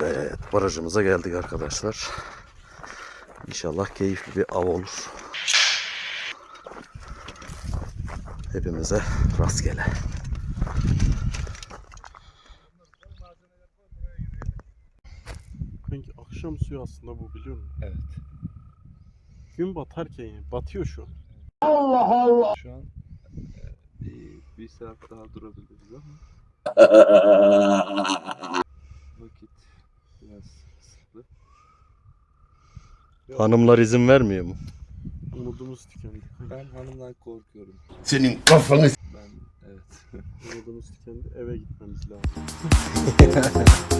Evet barajımıza geldik arkadaşlar. İnşallah keyifli bir av olur. Hepimize rastgele. Kanki akşam suyu aslında bu biliyor musun? Evet. Gün batarken yani. Batıyor şu an. Şu an e, bir, bir saat daha durabiliriz ama. Hanımlar izin vermiyor mu? Umudumuz tükendi. Ben hanımdan korkuyorum. Senin kafanı Ben evet. Umudumuz tükendi. Eve gitmemiz lazım.